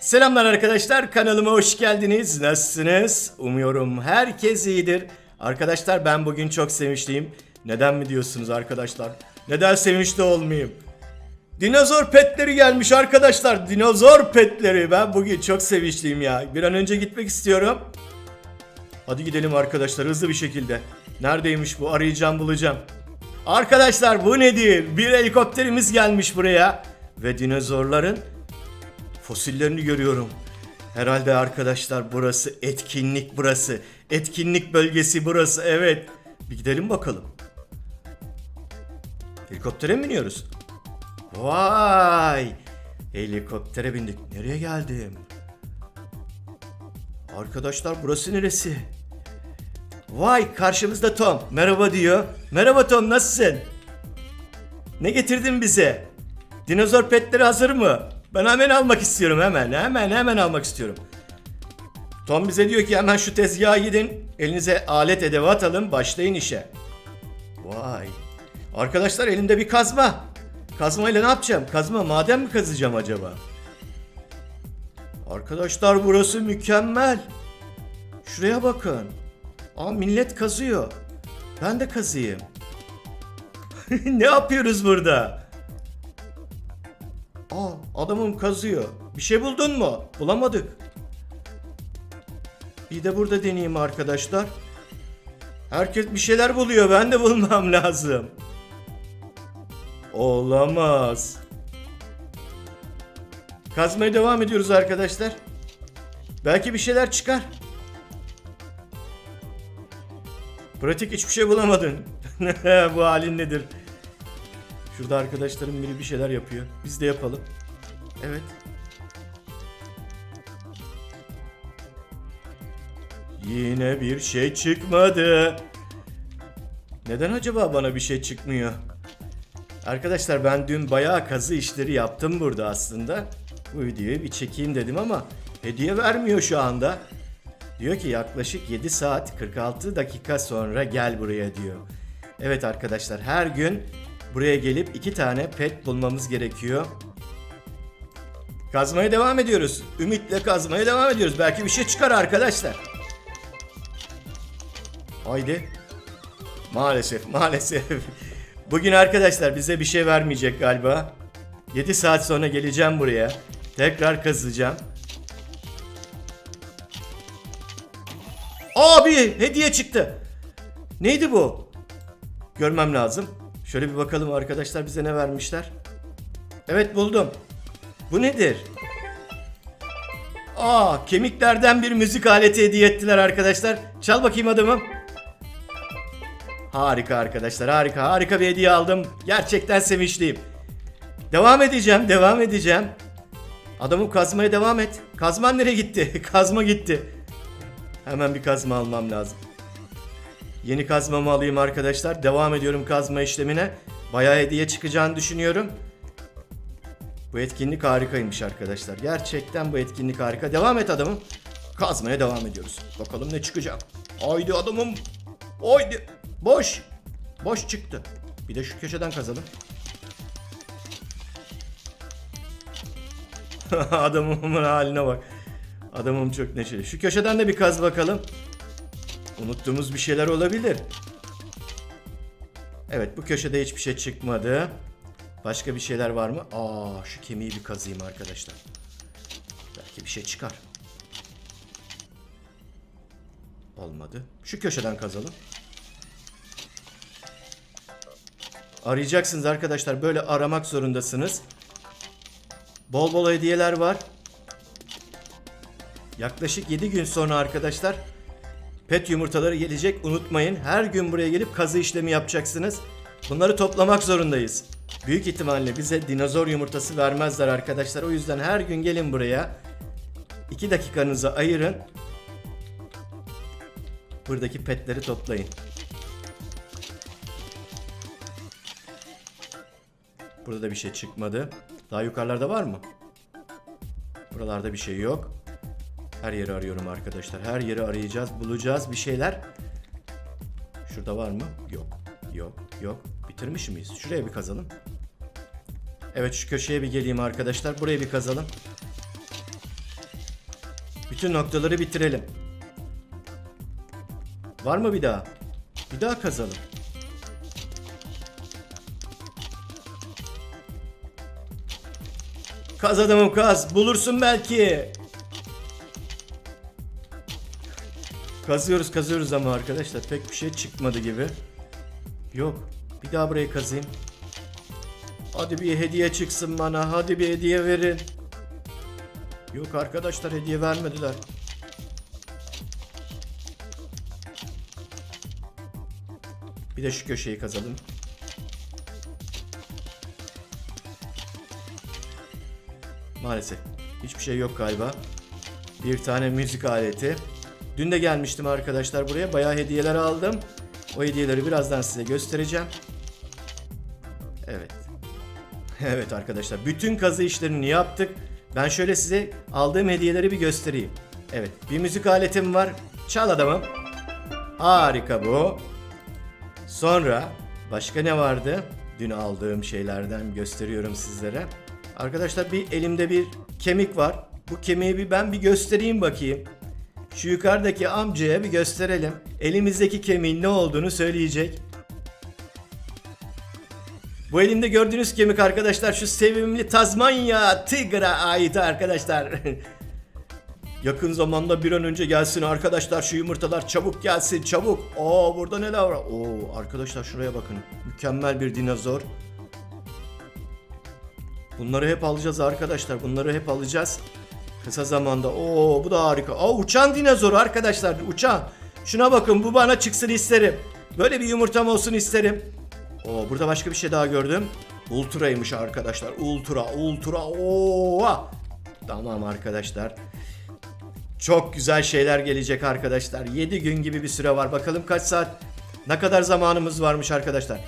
Selamlar arkadaşlar kanalıma hoş geldiniz. Nasılsınız? Umuyorum herkes iyidir. Arkadaşlar ben bugün çok sevinçliyim. Neden mi diyorsunuz arkadaşlar? Neden sevinçli olmayayım? Dinozor petleri gelmiş arkadaşlar. Dinozor petleri. Ben bugün çok sevinçliyim ya. Bir an önce gitmek istiyorum. Hadi gidelim arkadaşlar hızlı bir şekilde. Neredeymiş bu? Arayacağım bulacağım. Arkadaşlar bu nedir? Bir helikopterimiz gelmiş buraya. Ve dinozorların fosillerini görüyorum. Herhalde arkadaşlar burası etkinlik burası. Etkinlik bölgesi burası evet. Bir gidelim bakalım. Helikoptere mi biniyoruz? Vay! Helikoptere bindik. Nereye geldim? Arkadaşlar burası neresi? Vay karşımızda Tom. Merhaba diyor. Merhaba Tom nasılsın? Ne getirdin bize? Dinozor petleri hazır mı? Ben hemen almak istiyorum hemen. Hemen hemen almak istiyorum. Tom bize diyor ki hemen şu tezgaha gidin. Elinize alet edevat alın. Başlayın işe. Vay. Arkadaşlar elimde bir kazma. Kazmayla ne yapacağım? Kazma maden mi kazacağım acaba? Arkadaşlar burası mükemmel. Şuraya bakın. Aa millet kazıyor. Ben de kazıyım. ne yapıyoruz burada? Aa adamım kazıyor. Bir şey buldun mu? Bulamadık. Bir de burada deneyeyim arkadaşlar. Herkes bir şeyler buluyor. Ben de bulmam lazım. Olamaz. Kazmaya devam ediyoruz arkadaşlar. Belki bir şeyler çıkar. Pratik hiçbir şey bulamadın. Bu halin nedir? Şurada arkadaşlarım biri bir şeyler yapıyor. Biz de yapalım. Evet. Yine bir şey çıkmadı. Neden acaba bana bir şey çıkmıyor? Arkadaşlar ben dün bayağı kazı işleri yaptım burada aslında. Bu videoyu bir çekeyim dedim ama hediye vermiyor şu anda. Diyor ki yaklaşık 7 saat 46 dakika sonra gel buraya diyor. Evet arkadaşlar her gün buraya gelip iki tane pet bulmamız gerekiyor. Kazmaya devam ediyoruz. Ümitle kazmaya devam ediyoruz. Belki bir şey çıkar arkadaşlar. Haydi. Maalesef maalesef. Bugün arkadaşlar bize bir şey vermeyecek galiba. 7 saat sonra geleceğim buraya. Tekrar kazacağım. Abi hediye çıktı. Neydi bu? Görmem lazım. Şöyle bir bakalım arkadaşlar bize ne vermişler. Evet buldum. Bu nedir? Aa kemiklerden bir müzik aleti hediye ettiler arkadaşlar. Çal bakayım adamım. Harika arkadaşlar harika harika bir hediye aldım. Gerçekten sevinçliyim. Devam edeceğim devam edeceğim. Adamım kazmaya devam et. Kazman nereye gitti? Kazma gitti. Hemen bir kazma almam lazım. Yeni kazmamı alayım arkadaşlar. Devam ediyorum kazma işlemine. Bayağı hediye çıkacağını düşünüyorum. Bu etkinlik harikaymış arkadaşlar. Gerçekten bu etkinlik harika. Devam et adamım. Kazmaya devam ediyoruz. Bakalım ne çıkacak. Haydi adamım. Haydi. Boş. Boş çıktı. Bir de şu köşeden kazalım. Adamımın haline bak. Adamım çok neşeli. Şu köşeden de bir kaz bakalım. Unuttuğumuz bir şeyler olabilir. Evet bu köşede hiçbir şey çıkmadı. Başka bir şeyler var mı? Aa şu kemiği bir kazıyım arkadaşlar. Belki bir şey çıkar. Olmadı. Şu köşeden kazalım. Arayacaksınız arkadaşlar. Böyle aramak zorundasınız. Bol bol hediyeler var. Yaklaşık 7 gün sonra arkadaşlar pet yumurtaları gelecek. Unutmayın her gün buraya gelip kazı işlemi yapacaksınız. Bunları toplamak zorundayız. Büyük ihtimalle bize dinozor yumurtası vermezler arkadaşlar. O yüzden her gün gelin buraya. 2 dakikanızı ayırın. Buradaki petleri toplayın. Burada da bir şey çıkmadı. Daha yukarılarda var mı? Buralarda bir şey yok. Her yeri arıyorum arkadaşlar. Her yeri arayacağız, bulacağız bir şeyler. Şurada var mı? Yok. Yok. Yok. Bitirmiş miyiz? Şuraya bir kazalım. Evet şu köşeye bir geleyim arkadaşlar. Buraya bir kazalım. bütün noktaları bitirelim. Var mı bir daha? Bir daha kazalım. Kaz kaz. Bulursun belki. Kazıyoruz kazıyoruz ama arkadaşlar pek bir şey çıkmadı gibi. Yok. Bir daha burayı kazayım. Hadi bir hediye çıksın bana. Hadi bir hediye verin. Yok arkadaşlar hediye vermediler. Bir de şu köşeyi kazalım. Maalesef hiçbir şey yok galiba. Bir tane müzik aleti. Dün de gelmiştim arkadaşlar buraya. Bayağı hediyeler aldım. O hediyeleri birazdan size göstereceğim. Evet. Evet arkadaşlar. Bütün kazı işlerini yaptık. Ben şöyle size aldığım hediyeleri bir göstereyim. Evet. Bir müzik aletim var. Çal adamım. Harika bu. Sonra başka ne vardı? Dün aldığım şeylerden gösteriyorum sizlere. Arkadaşlar bir elimde bir kemik var. Bu kemiği bir ben bir göstereyim bakayım. Şu yukarıdaki amcaya bir gösterelim. Elimizdeki kemiğin ne olduğunu söyleyecek. Bu elimde gördüğünüz kemik arkadaşlar şu sevimli Tazmanya Tigra ait arkadaşlar. Yakın zamanda bir an önce gelsin arkadaşlar şu yumurtalar çabuk gelsin çabuk. Oo burada neler var? Oo arkadaşlar şuraya bakın. Mükemmel bir dinozor. Bunları hep alacağız arkadaşlar. Bunları hep alacağız. Kısa zamanda. Oo bu da harika. Aa uçan dinozor arkadaşlar. Uçan. Şuna bakın bu bana çıksın isterim. Böyle bir yumurtam olsun isterim. Oo burada başka bir şey daha gördüm. Ultra'ymış arkadaşlar. Ultra, ultra. Oo. Tamam arkadaşlar. Çok güzel şeyler gelecek arkadaşlar. 7 gün gibi bir süre var. Bakalım kaç saat ne kadar zamanımız varmış arkadaşlar.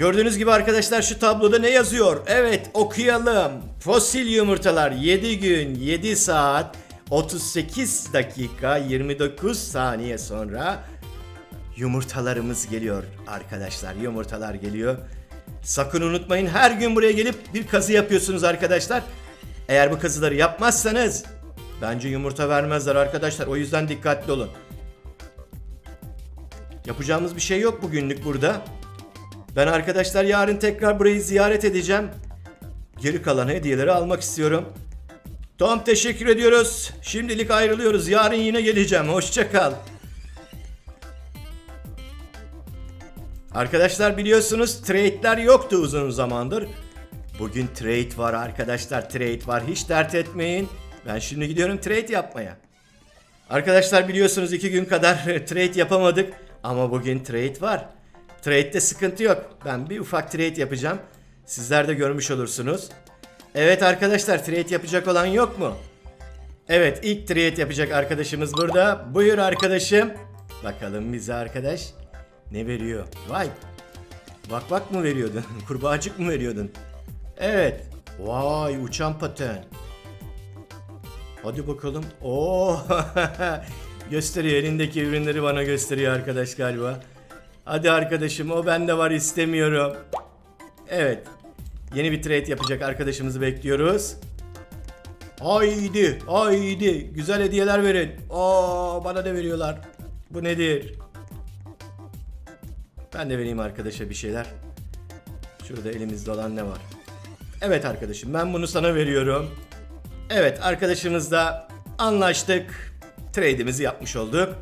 Gördüğünüz gibi arkadaşlar şu tabloda ne yazıyor? Evet okuyalım. Fosil yumurtalar 7 gün 7 saat 38 dakika 29 saniye sonra yumurtalarımız geliyor arkadaşlar. Yumurtalar geliyor. Sakın unutmayın her gün buraya gelip bir kazı yapıyorsunuz arkadaşlar. Eğer bu kazıları yapmazsanız bence yumurta vermezler arkadaşlar. O yüzden dikkatli olun. Yapacağımız bir şey yok bugünlük burada. Ben arkadaşlar yarın tekrar burayı ziyaret edeceğim. Geri kalan hediyeleri almak istiyorum. Tom teşekkür ediyoruz. Şimdilik ayrılıyoruz. Yarın yine geleceğim. Hoşça kal. Arkadaşlar biliyorsunuz trade'ler yoktu uzun zamandır. Bugün trade var arkadaşlar. Trade var. Hiç dert etmeyin. Ben şimdi gidiyorum trade yapmaya. Arkadaşlar biliyorsunuz iki gün kadar trade yapamadık. Ama bugün trade var. Trade'de sıkıntı yok. Ben bir ufak trade yapacağım. Sizler de görmüş olursunuz. Evet arkadaşlar trade yapacak olan yok mu? Evet ilk trade yapacak arkadaşımız burada. Buyur arkadaşım. Bakalım bize arkadaş ne veriyor? Vay. Bak bak mı veriyordun? Kurbağacık mı veriyordun? Evet. Vay uçan paten. Hadi bakalım. Oo. gösteriyor elindeki ürünleri bana gösteriyor arkadaş galiba. Hadi arkadaşım o bende var istemiyorum. Evet. Yeni bir trade yapacak arkadaşımızı bekliyoruz. Haydi, haydi. Güzel hediyeler verin. Aa, bana da veriyorlar. Bu nedir? Ben de vereyim arkadaşa bir şeyler. Şurada elimizde olan ne var? Evet arkadaşım ben bunu sana veriyorum. Evet arkadaşımızla anlaştık. Trade'imizi yapmış olduk.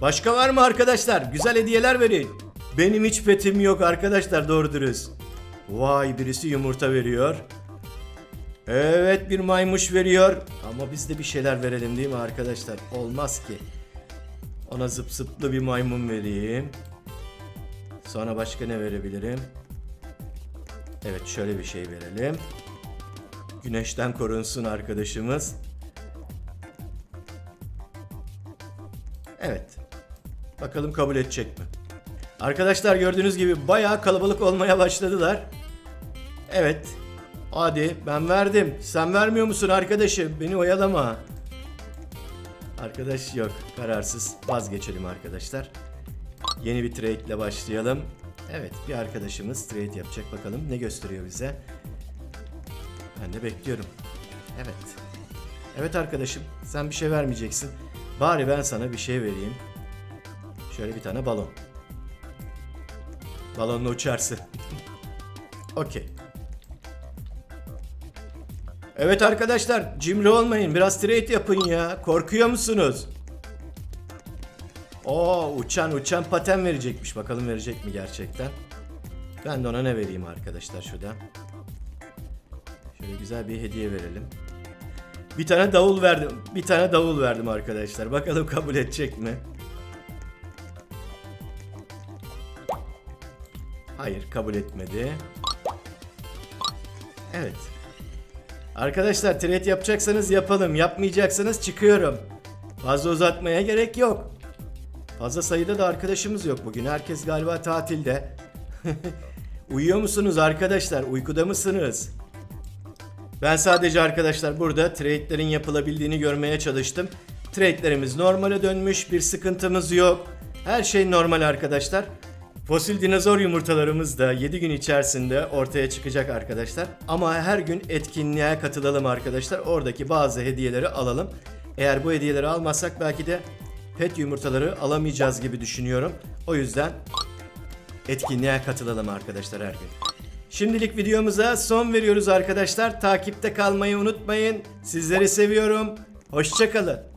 Başka var mı arkadaşlar? Güzel hediyeler verin. Benim hiç petim yok arkadaşlar doğru dürüst. Vay birisi yumurta veriyor. Evet bir maymuş veriyor. Ama biz de bir şeyler verelim değil mi arkadaşlar? Olmaz ki. Ona zıp zıplı bir maymun vereyim. Sonra başka ne verebilirim? Evet şöyle bir şey verelim. Güneşten korunsun arkadaşımız. Bakalım kabul edecek mi? Arkadaşlar gördüğünüz gibi bayağı kalabalık olmaya başladılar. Evet. Hadi ben verdim. Sen vermiyor musun arkadaşım? Beni oyalama. Arkadaş yok. Kararsız. Vazgeçelim arkadaşlar. Yeni bir trade ile başlayalım. Evet bir arkadaşımız trade yapacak bakalım ne gösteriyor bize. Ben de bekliyorum. Evet. Evet arkadaşım sen bir şey vermeyeceksin. Bari ben sana bir şey vereyim. Şöyle bir tane balon. Balonla uçarsın. Okey. Evet arkadaşlar cimri olmayın biraz trade yapın ya. Korkuyor musunuz? Oo uçan uçan paten verecekmiş. Bakalım verecek mi gerçekten? Ben de ona ne vereyim arkadaşlar şurada. Şöyle güzel bir hediye verelim. Bir tane davul verdim. Bir tane davul verdim arkadaşlar. Bakalım kabul edecek mi? Hayır, kabul etmedi. Evet. Arkadaşlar trade yapacaksanız yapalım. Yapmayacaksanız çıkıyorum. Fazla uzatmaya gerek yok. Fazla sayıda da arkadaşımız yok bugün. Herkes galiba tatilde. Uyuyor musunuz arkadaşlar? Uykuda mısınız? Ben sadece arkadaşlar burada trade'lerin yapılabildiğini görmeye çalıştım. Trade'lerimiz normale dönmüş, bir sıkıntımız yok. Her şey normal arkadaşlar. Fosil dinozor yumurtalarımız da 7 gün içerisinde ortaya çıkacak arkadaşlar. Ama her gün etkinliğe katılalım arkadaşlar. Oradaki bazı hediyeleri alalım. Eğer bu hediyeleri almazsak belki de pet yumurtaları alamayacağız gibi düşünüyorum. O yüzden etkinliğe katılalım arkadaşlar her gün. Şimdilik videomuza son veriyoruz arkadaşlar. Takipte kalmayı unutmayın. Sizleri seviyorum. Hoşçakalın.